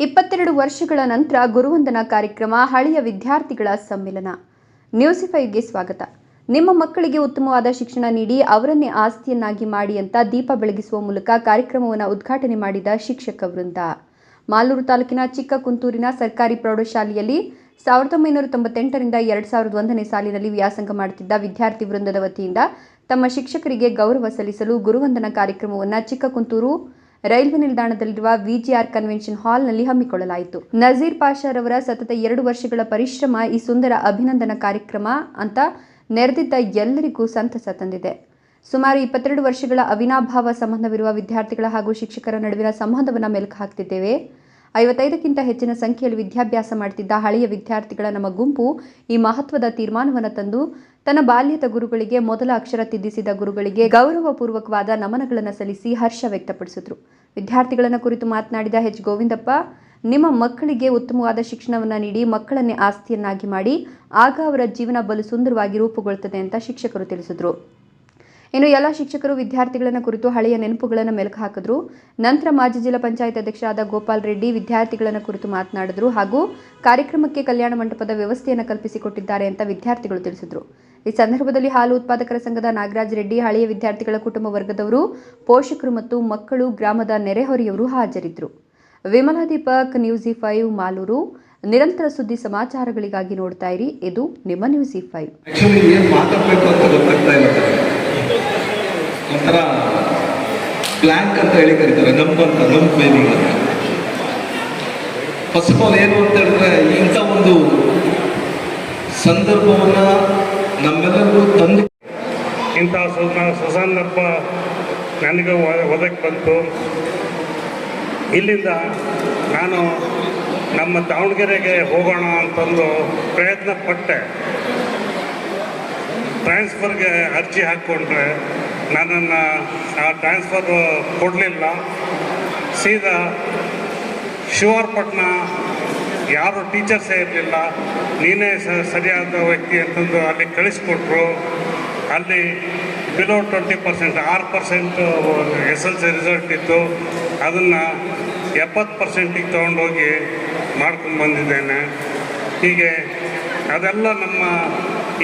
ಇಪ್ಪತ್ತೆರಡು ವರ್ಷಗಳ ನಂತರ ಗುರುವಂದನಾ ಕಾರ್ಯಕ್ರಮ, ಹಳೆಯ ವಿದ್ಯಾರ್ಥಿಗಳ ಸಮ್ಮೇಳನ ನ್ಯೂಸಿಫೈವ್ಗೆ ಸ್ವಾಗತ. ನಿಮ್ಮ ಮಕ್ಕಳಿಗೆ ಉತ್ತಮವಾದ ಶಿಕ್ಷಣ ನೀಡಿ ಅವರನ್ನೇ ಆಸ್ತಿಯನ್ನಾಗಿ ಮಾಡಿ ಅಂತ ದೀಪ ಬೆಳಗಿಸುವ ಮೂಲಕ ಕಾರ್ಯಕ್ರಮವನ್ನು ಉದ್ಘಾಟನೆ ಮಾಡಿದ ಶಿಕ್ಷಕ ವೃಂದ. ಮಾಲೂರು ತಾಲೂಕಿನ ಚಿಕ್ಕ ಕುಂತೂರಿನ ಸರ್ಕಾರಿ ಪ್ರೌಢಶಾಲೆಯಲ್ಲಿ ಸಾವಿರದ ಒಂಬೈನೂರ ತೊಂಬತ್ತೆಂಟರಿಂದ ಎರಡ್ ಸಾವಿರದ ಒಂದನೇ ಸಾಲಿನಲ್ಲಿ ವ್ಯಾಸಂಗ ಮಾಡುತ್ತಿದ್ದ ವಿದ್ಯಾರ್ಥಿ ವೃಂದದ ವತಿಯಿಂದ ತಮ್ಮ ಶಿಕ್ಷಕರಿಗೆ ಗೌರವ ಸಲ್ಲಿಸಲು ಗುರುವಂದನಾ ಕಾರ್ಯಕ್ರಮವನ್ನು ಚಿಕ್ಕ ಕುಂತೂರು ರೈಲ್ವೆ ನಿಲ್ದಾಣದಲ್ಲಿರುವ ವಿಜಿಆರ್ ಕನ್ವೆನ್ಷನ್ ಹಾಲ್ನಲ್ಲಿ ಹಮ್ಮಿಕೊಳ್ಳಲಾಯಿತು. ನಜೀರ್ ಪಾಷಾರವರ ಸತತ ಎರಡು ವರ್ಷಗಳ ಪರಿಶ್ರಮ ಈ ಸುಂದರ ಅಭಿನಂದನಾ ಕಾರ್ಯಕ್ರಮ ಅಂತ ನೆರೆದಿದ್ದ ಎಲ್ಲರಿಗೂ ಸಂತಸ ತಂದಿದೆ. ಸುಮಾರು ಇಪ್ಪತ್ತೆರಡು ವರ್ಷಗಳ ಅವಿನಾಭಾವ ಸಂಬಂಧವಿರುವ ವಿದ್ಯಾರ್ಥಿಗಳ ಹಾಗೂ ಶಿಕ್ಷಕರ ನಡುವಿನ ಸಂಬಂಧವನ್ನು ಮೆಲುಕು ಹಾಕ್ತಿದ್ದೇವೆ. ಐವತ್ತೈದಕ್ಕಿಂತ ಹೆಚ್ಚಿನ ಸಂಖ್ಯೆಯಲ್ಲಿ ವಿದ್ಯಾಭ್ಯಾಸ ಮಾಡುತ್ತಿದ್ದ ಹಳೆಯ ವಿದ್ಯಾರ್ಥಿಗಳ ನಮ್ಮ ಗುಂಪು ಈ ಮಹತ್ವದ ತೀರ್ಮಾನವನ್ನು ತಂದು, ತನ್ನ ಬಾಲ್ಯದ ಗುರುಗಳಿಗೆ ಮೊದಲ ಅಕ್ಷರ ತಿದ್ದಿಸಿದ ಗುರುಗಳಿಗೆ ಗೌರವಪೂರ್ವಕವಾದ ನಮನಗಳನ್ನು ಸಲ್ಲಿಸಿ ಹರ್ಷ ವ್ಯಕ್ತಪಡಿಸಿದರು. ವಿದ್ಯಾರ್ಥಿಗಳನ್ನು ಕುರಿತು ಮಾತನಾಡಿದ ಹೆಚ್ ಗೋವಿಂದಪ್ಪ, ನಿಮ್ಮ ಮಕ್ಕಳಿಗೆ ಉತ್ತಮವಾದ ಶಿಕ್ಷಣವನ್ನು ನೀಡಿ ಮಕ್ಕಳನ್ನೇ ಆಸ್ತಿಯನ್ನಾಗಿ ಮಾಡಿ, ಆಗ ಅವರ ಜೀವನ ಬಲು ಸುಂದರವಾಗಿ ರೂಪುಗೊಳ್ಳುತ್ತದೆ ಅಂತ ಶಿಕ್ಷಕರು ತಿಳಿಸಿದರು. ಇನ್ನು ಎಲ್ಲ ಶಿಕ್ಷಕರು ವಿದ್ಯಾರ್ಥಿಗಳನ್ನು ಕುರಿತು ಹಳೆಯ ನೆನಪುಗಳನ್ನು ಮೆಲುಕು ಹಾಕಿದ್ರು. ನಂತರ ಮಾಜಿ ಜಿಲ್ಲಾ ಪಂಚಾಯತ್ ಅಧ್ಯಕ್ಷರಾದ ಗೋಪಾಲ್ ರೆಡ್ಡಿ ವಿದ್ಯಾರ್ಥಿಗಳನ್ನು ಕುರಿತು ಮಾತನಾಡಿದ್ರು ಹಾಗೂ ಕಾರ್ಯಕ್ರಮಕ್ಕೆ ಕಲ್ಯಾಣ ಮಂಟಪದ ವ್ಯವಸ್ಥೆಯನ್ನು ಕಲ್ಪಿಸಿಕೊಟ್ಟಿದ್ದಾರೆ ಅಂತ ವಿದ್ಯಾರ್ಥಿಗಳು ತಿಳಿಸಿದರು. ಈ ಸಂದರ್ಭದಲ್ಲಿ ಹಾಲು ಉತ್ಪಾದಕರ ಸಂಘದ ನಾಗರಾಜ್ ರೆಡ್ಡಿ, ಹಳೆಯ ವಿದ್ಯಾರ್ಥಿಗಳ ಕುಟುಂಬ ವರ್ಗದವರು, ಪೋಷಕರು ಮತ್ತು ಮಕ್ಕಳು ಗ್ರಾಮದ ನೆರೆಹೊರೆಯವರು ಹಾಜರಿದ್ದರು. Vimala Deepak, news five, Malur. ನಿರಂತರ ಸುದ್ದಿ ಸಮಾಚಾರಗಳಿಗಾಗಿ ನೋಡ್ತಾ ಇರಿ. ಇದು ನಿಮ್ಮ ನ್ಯೂಸಿ ಫೈವ್. ಬ್ಲ್ಯಾಂಕ್ ಅಂತ ಹೇಳಿ ಕರೀತಾರೆ ನಂಬ್ ಅಂತ ನಂಬ್ ಮೀನಿಂಗ್ ಅಂತ. ಫಸ್ಟ್ ಆಫ್ ಆಲ್ ಏನು ಅಂತ ಹೇಳಿದ್ರೆ, ಇಂಥ ಒಂದು ಸಂದರ್ಭವನ್ನ ನಮ್ಮೆಲ್ಲರಿಗೂ ತಂದು ಇಂಥ ಸುಸ ಸುಸಂದರ್ಭ ನನಗೆ ಒದಗಿ ಬಂತು. ಇಲ್ಲಿಂದ ನಾನು ನಮ್ಮ ದಾವಣಗೆರೆಗೆ ಹೋಗೋಣ ಅಂತಂದು ಪ್ರಯತ್ನ ಪಟ್ಟೆ ಟ್ರಾನ್ಸ್ಫರ್ಗೆ ಅರ್ಜಿ ಹಾಕ್ಕೊಂಡ್ರೆ ನನ್ನನ್ನು ಆ ಟ್ರಾನ್ಸ್ಫರ್ ಕೊಡಲಿಲ್ಲ. ಸೀದಾ ಶಿವಾರ್ಪಟ್ನ ಯಾರು ಟೀಚರ್ಸೇ ಇರಲಿಲ್ಲ. ನೀನೇ ಸರಿಯಾದ ವ್ಯಕ್ತಿ ಅಂತಂದು ಅಲ್ಲಿ ಕಳಿಸ್ಕೊಟ್ರು. ಅಲ್ಲಿ ಬಿಲೋ ಟ್ವೆಂಟಿ ಪರ್ಸೆಂಟ್ ಆರು percent S L C result ಇತ್ತು. ಅದನ್ನು ಎಪ್ಪತ್ತು ಪರ್ಸೆಂಟಿಗೆ ತೊಗೊಂಡೋಗಿ ಮಾಡ್ಕೊಂಡು ಬಂದಿದ್ದೇನೆ. ಹೀಗೆ ಅದೆಲ್ಲ ನಮ್ಮ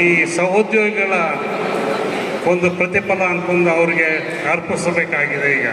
ಈ ಸಹೋದ್ಯೋಗಿಗಳ ಒಂದು ಪ್ರತಿಫಲ ಅಂತಂದು ಅವ್ರಿಗೆ ಅರ್ಪಿಸಬೇಕಾಗಿದೆ ಈಗ.